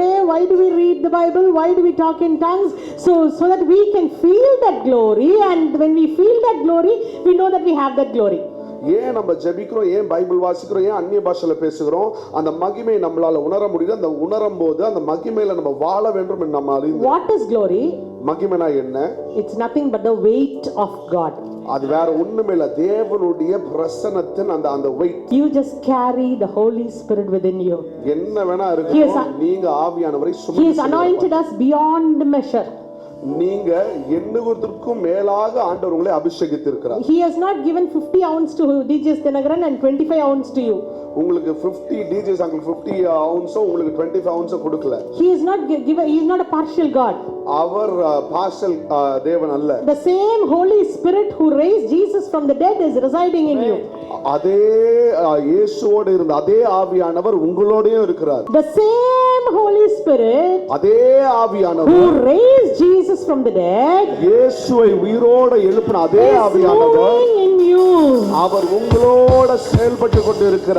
pray? Why do we read the Bible? Why do we talk in tongues? So, so that we can feel that glory, and when we feel that glory, we know that we have that glory. ஏன் நம்ம ஜெபிக்கிறோம் ஏன் Bible வாசிக்கிறோம் ஏன் அந்நிய பாஷையில பேசுகிறோம் அந்த மகிமை நம்மளால உணர முடியுது அந்த உணரும் போது அந்த மகிமையில நம்ம வாழ வேண்டும் நம்ம அறிந்து What is glory? மகிமைனா என்ன It's nothing but the weight of God. அது வேற ஒண்ணுமே இல்ல தேவனுடைய பிரசனத்தின் அந்த அந்த weight You just carry the Holy Spirit within you. என்ன வேணா is- நீங்க ஆவியானவரை சுமந்து has செல்லுங்கள். anointed us beyond measure. நீங்க எண்ணுவதற்கும் மேலாக ஆண்டவர் உங்களை அபிஷேகித்திருக்கிறார் He has not given 50 ounce to DJs Dinagaran and 25 ounce to you. உங்களுக்கு 50 டிஜேஸ் அங்க 50 அவுன்ஸோ உங்களுக்கு 25 அவுன்ஸோ கொடுக்கல He is not gi- given, he is not a partial God. அவர் பார்சல் தேவன் அல்ல The same Holy Spirit who raised Jesus from the dead is residing in you. அதே இயேசுவோடு இருந்த அதே ஆவியானவர் உங்களோடயும் இருக்கிறார் The same Holy Spirit அதே ஆவியானவர் who raised Jesus from the dead இயேசுவை உயிரோட எழுப்பின அதே is ஆவியானவர் moving in you. அவர் உங்களோட செயல்பட்டு கொண்டு இருக்கிறார்